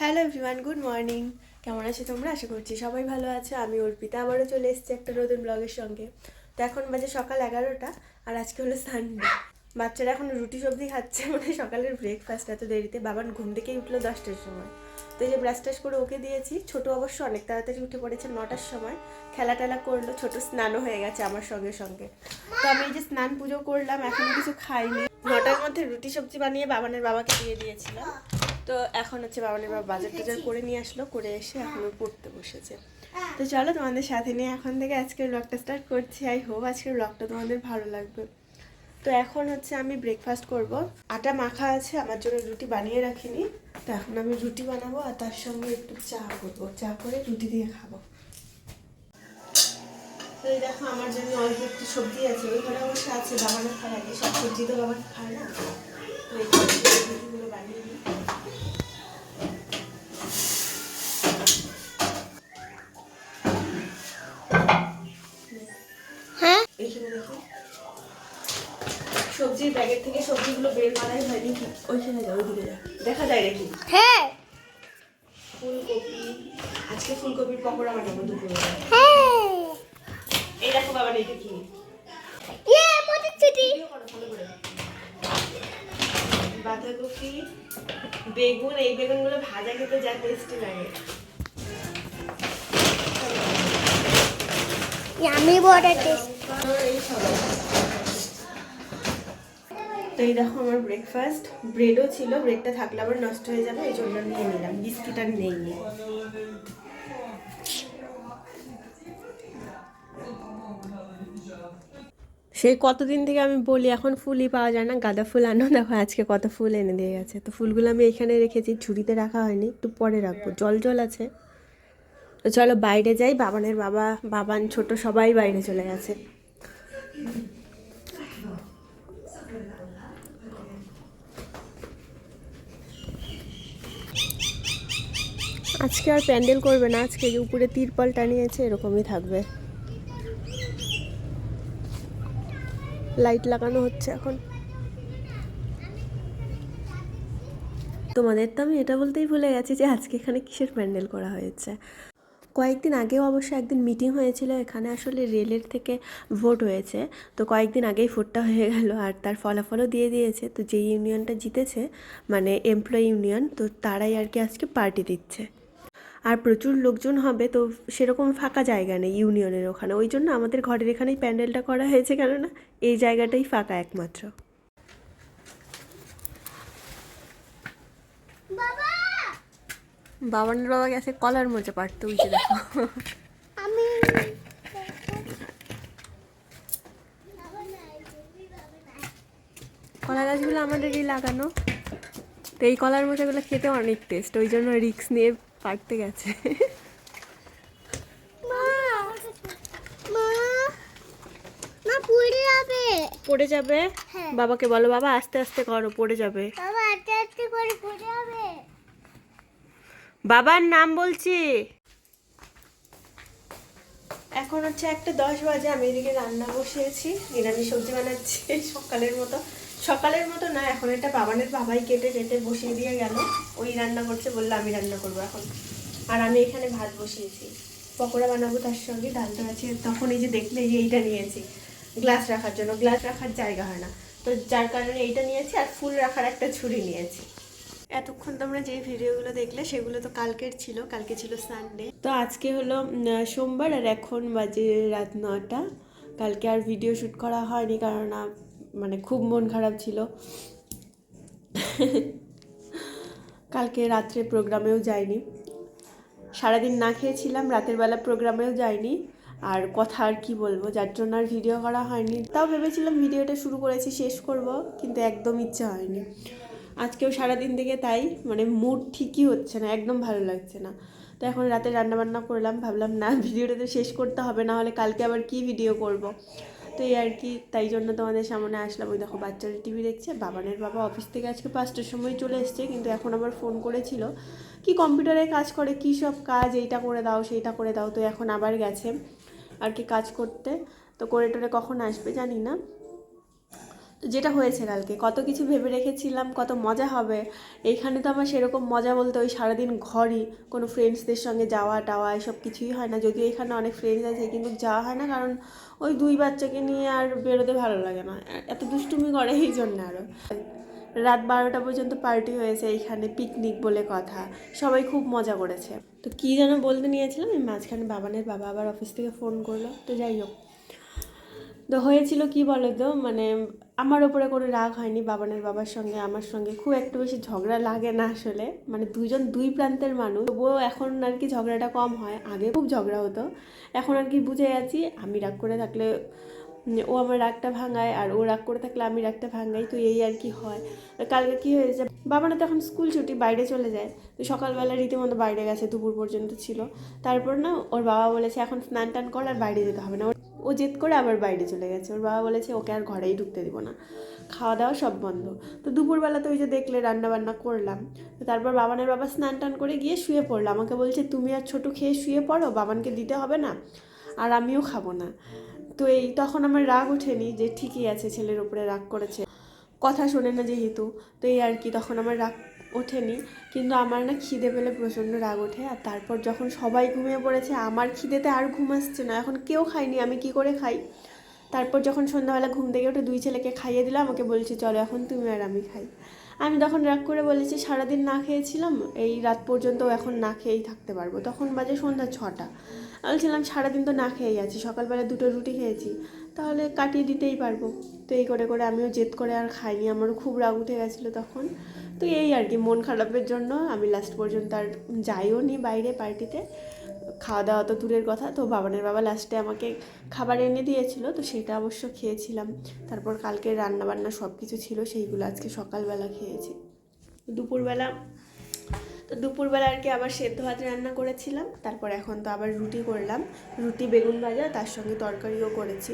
Hello everyone, good morning. কেমন আছো তোমরা? আশা করছি সবাই ভালো আছে। আমি অর্পিতা, আবারও চলে এসেছি একটা নতুন ব্লগের সঙ্গে। তো এখন বাজে সকাল এগারোটা, আর আজকে হলো সানডে বাচ্চারা এখন রুটি সবজি খাচ্ছে মানে সকালের ব্রেকফাস্ট এত দেরিতে। বাবান ঘুম থেকেই উঠল দশটার সময়। তো এই যে ব্রাশ টাশ করে ওকে দিয়েছি। ছোট অবশ্য অনেক তাড়াতাড়ি উঠে পড়েছে নটার সময়। খেলা টেলা করল, ছোট স্নানও হয়ে গেছে আমার সঙ্গে সঙ্গে। তো আমি এই যে স্নান পুজো করলাম, এখনও কিছু খাইনি। নটার মধ্যে রুটি সবজি বানিয়ে বাবানের বাবাকে দিয়ে দিয়েছিলাম। তো এখন হচ্ছে বাবানের বাবা বাজার টাজার করে নিয়ে আসলো করে এসে এখন পড়তে বসেছে। তো চলো তোমাদের সাথে নিয়ে এখন থেকে আজকের ব্লগটা স্টার্ট করছি। আই হোপ আজকের ব্লগটা তোমাদের ভালো লাগবে। তো এখন হচ্ছে আমি ব্রেকফাস্ট করব। আটা মাখা আছে আমার জন্য রুটি বানিয়ে রাখিনি। তো এখন আমি রুটি বানাবো আর তার সঙ্গে একটু চা করব। চা করে রুটি দিয়ে খাব। তো এই দেখো আমার জন্য অল্প একটু সবজি আছে। ওই ঘরে অবশ্য আছে বাবানের খায় আগে সব সবজি তো বাবার খায় না। থেকে সবজিগুলো বের করাই হয়নি কি ওইখানে যাও ওইদিকে যা। দেখা যায় নাকি? হ্যাঁ। ফুলকপি। আজকে ফুলকপির পকোড়া বানাবো দুপুরে। হ্যাঁ। এই দেখো বাবা এটা কি। ইয়ে বাঁধাকপি বেগুন এই বেগুনগুলো ভাজা খেতে যা টেস্টি লাগে। ইয়ামি বড় টেস্ট এই সব তো এই দেখো আমার ব্রেকফাস্ট ব্রেডও ছিল ব্রেডটা থাকলে আবার নষ্ট হয়ে যাবে, এই জন্য নিয়ে নিলাম। বিস্কিট আর নেই। সেই কতদিন থেকে আমি বলি, এখন ফুলই পাওয়া যায় না। গাঁদা ফুল আনো দেখো আজকে কত ফুল এনে দিয়ে গেছে। তো ফুলগুলো আমি এখানে রেখেছি, ঝুড়িতে রাখা হয়নি, একটু পরে রাখব। জল জল আছে। তো চলো বাইরে যাই, বাবানের বাবা, বাবান, ছোট সবাই বাইরে চলে গেছে। আজকে আর প্যান্ডেল করবে না, আজকে যে উপরে তিরপল টানিয়েছে এরকমই থাকবে। লাইট লাগানো হচ্ছে এখন। তোমাদের তো আমি এটা বলতেই ভুলে গেছি যে আজকে এখানে কিসের প্যান্ডেল করা হয়েছে। কয়েকদিন আগেও অবশ্য একদিন মিটিং হয়েছিল, এখানে আসলে রেলের থেকে ভোট হয়েছে। তো কয়েকদিন আগেই ভোটটা হয়ে গেল আর তার ফলাফলও দিয়ে দিয়েছে। তো যে ইউনিয়নটা জিতেছে মানে এমপ্লয়ি ইউনিয়ন তো তারাই আর কি আজকে পার্টি দিচ্ছে। আর প্রচুর লোকজন হবে তো সেরকম ফাঁকা জায়গা নেই ইউনিয়নের ওখানে। ওই জন্য আমাদের ঘরের এখানেই প্যান্ডেলটা করা হয়েছে কেননা এই জায়গাটাই ফাঁকা একমাত্র। বাবানের বাবা গেছে কলার মোচা পারতে ওই যে দেখো। আমি কলা গাছগুলো আমাদেরই লাগানো। তো এই কলার মোচাগুলো খেতে অনেক টেস্ট ওই জন্য রিক্স নিয়ে পারতে গেছে। পুড়ে যাবে? হ্যাঁ। বাবাকে বলো বাবা আস্তে আস্তে করো পড়ে যাবে। বাবা আস্তে আস্তে করে পুড়ে যাবে। বাবার নাম বলছি। এখন হচ্ছে একটা দশ বাজে আমি এদিকে রান্না বসিয়েছি নিরামিষ সবজি বানাচ্ছি সকালের মতো। সকালের মতো না, এখন এটা বাবানের বাবাই কেটে কেটে বসিয়ে দিয়ে গেল। ওই রান্না করছে বলল, আমি রান্না করব এখন। আর আমি এখানে ভাত বসিয়েছি। পকোড়া বানাবো তার সঙ্গে ডালটা আছে। তখন এই যে দেখলে যে এইটা নিয়েছি, গ্লাস রাখার জন্য। গ্লাস রাখার জায়গা হয় না। তো যার কারণে এইটা নিয়েছি আর ফুল রাখার একটা ছুরি নিয়েছি। এতক্ষণ তোমরা যে ভিডিওগুলো দেখলে, সেগুলো তো কালকের ছিল। কালকে ছিল সানডে তো আজকে হলো সোমবার আর এখন বাজে রাত নটা কালকে আর ভিডিও শ্যুট করা হয়নি, কারণ মানে খুব মন খারাপ ছিল। কালকে রাত্রে প্রোগ্রামেও যাইনি। সারাদিন না খেয়েছিলাম রাতের বেলা প্রোগ্রামেও যাইনি। আর কথা আর কি বলব যার জন্য আর ভিডিও করা হয়নি। তাও ভেবেছিলাম ভিডিওটা শুরু করেছি শেষ করব কিন্তু একদম ইচ্ছা হয়নি। আজকেও সারাদিন থেকে তাই মানে মুড ঠিকই হচ্ছে না একদম ভালো লাগছে না। তো এখন রাতে রান্নাবান্না করলাম ভাবলাম না ভিডিওটা তো শেষ করতে হবে না হলে কালকে আবার কি ভিডিও করব? তো এই আর কি, তাই জন্য তোমাদের সামনে আসলাম। ওই দেখো বাচ্চারা টিভি দেখছে, বাবানের বাবা অফিস থেকে আজকে পাঁচটার সময় চলে এসছে, কিন্তু এখন আবার ফোন করেছিল, কি কম্পিউটারে কাজ করে, কি সব কাজ, এইটা করে দাও, সেইটা করে দাও, তো এখন আবার গেছে আর কি কাজ করতে, তো করে টোরে কখন আসবে জানি না। যেটা হয়েছে কালকে, কত কিছু ভেবে রেখেছিলাম, কত মজা হবে, এইখানে তো আমার সেরকম মজা বলতে ওই সারাদিন ঘরই, কোনো ফ্রেন্ডসদের সঙ্গে যাওয়া টাওয়া এসব কিছুই হয় না, যদিও এখানে অনেক ফ্রেন্ডস আছে, কিন্তু যাওয়া হয় না, কারণ ওই দুই বাচ্চাকে নিয়ে আর বেরোতে ভালো লাগে না। এত দুষ্টুমি করে এই জন্য আরও রাত বারোটা পর্যন্ত পার্টি হয়েছে এইখানে পিকনিক বলে কথা। সবাই খুব মজা করেছে। তো কী যেন বলতে নিয়েছিলাম, এই মাঝখানে বাবানের বাবা আবার অফিস থেকে ফোন করল। তো যাই হোক। তো হয়েছিল কি বলো তো মানে আমার ওপরে কোনো রাগ হয়নি বাবানের বাবার সঙ্গে, আমার সঙ্গে। খুব একটু বেশি ঝগড়া লাগে না আসলে। মানে দুজন দুই প্রান্তের মানুষ। তবুও এখন আর কি ঝগড়াটা কম হয়। আগে খুব ঝগড়া হতো। এখন আর কি বুঝে যাচ্ছি আমি রাগ করে থাকলে ও আমার রাগটা ভাঙায় আর ও রাগ করে থাকলে আমি রাগটা ভাঙাই। তো এই আর কি হয়। কালকে কি হয়েছে বাবারা তো এখন স্কুল ছুটি, বাইরে চলে যায়। তো সকালবেলা রীতিমতো বাইরে গেছে, দুপুর পর্যন্ত ছিল। তারপর না, ওর বাবা বলেছে, এখন স্নান টান কর আর বাইরে যেতে হবে না। ও জেদ করে আবার বাইরে চলে গেছে। ওর বাবা বলেছে, ওকে আর ঘরেই ঢুকতে দিব না। খাওয়া দাওয়া সব বন্ধ। তো দুপুরবেলা তো ওই যে দেখলে রান্না বান্না করলাম। তো তারপর বাবানের বাবা স্নান টান করে গিয়ে শুয়ে পড়ল। আমাকে বলছে, তুমি আর ছোটো খেয়ে শুয়ে পড়ো, বাবানকে দিতে হবে না, আর আমিও খাব না। তো এই তখন আমার রাগ ওঠেনি যে ঠিকই আছে, ছেলের উপরে রাগ করেছে। কথা শোনে না যেহেতু, তো এই আর কি, তখন আমার রাগ ওঠেনি। কিন্তু আমার না খিদে পেলে প্রচণ্ড রাগ ওঠে। আর তারপর যখন সবাই ঘুমিয়ে পড়েছে, আমার খিদেতে আর ঘুম আসছে না। এখন কেউ খায়নি, আমি কি করে খাই? তারপর যখন সন্ধ্যাবেলা ঘুম থেকে উঠে দুই ছেলেকে খাইয়ে দিলাম, আমাকে বলছে, চলো এখন তুমি আর আমি খাই। আমি তখন রাগ করে বলেছি, সারাদিন না খেয়েছিলাম, এই রাত পর্যন্ত এখন না খেয়েই থাকতে পারব। তখন বাজে সন্ধ্যা ছটা। বলছিলাম সারাদিন তো না খেয়েই আছি, সকালবেলা দুটো রুটি খেয়েছি, তাহলে কাটিয়ে দিতেই পারব। তো এই করে করে আমিও জেদ করে আর খাইনি, আমারও খুব রাগ উঠে গেছিল তখন। তো এই আর কি, মন খারাপের জন্য আমি লাস্ট পর্যন্ত আর যাইও নি বাইরে পার্টিতে। খাওয়া দাওয়া তো দূরের কথা, তো বাবানের বাবা লাস্টে আমাকে খাবার এনে দিয়েছিল, তো সেটা অবশ্য খেয়েছিলাম। তারপর কালকে রান্না বান্না সব কিছু ছিল, সেইগুলো আজকে সকালবেলা খেয়েছি। দুপুরবেলা তো দুপুরবেলা আর কি আবার সেদ্ধ ভাত রান্না করেছিলাম, তারপর এখন তো আবার রুটি করলাম। রুটি, বেগুন ভাজা, তার সঙ্গে তরকারিও করেছি।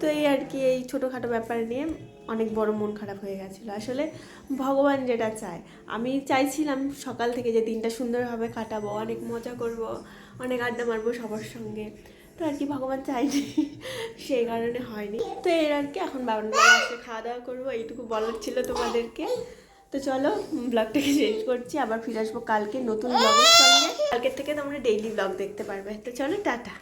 তো এই আর কি, এই ছোটোখাটো ব্যাপার নিয়ে অনেক বড় মন খারাপ হয়ে গেছিল। আসলে ভগবান যেটা চায়, আমি চাইছিলাম সকাল থেকে যে দিনটা সুন্দরভাবে কাটাবো, অনেক মজা করব, অনেক আড্ডা মারবো সবার সঙ্গে। তো আর কি ভগবান চাইনি সেই কারণে হয়নি। তো এর আর কি এখন বাবার বাবা আসলে খাওয়া দাওয়া করব, এইটুকু বলার ছিল তোমাদেরকে। তো চলো ব্লগটাকে শেষ করছি, আবার ফিরে আসব কালকে নতুন ব্লগের সঙ্গে। কালকের থেকে তোমরা ডেইলি ব্লগ দেখতে পারবে। তো চলো, টাটা।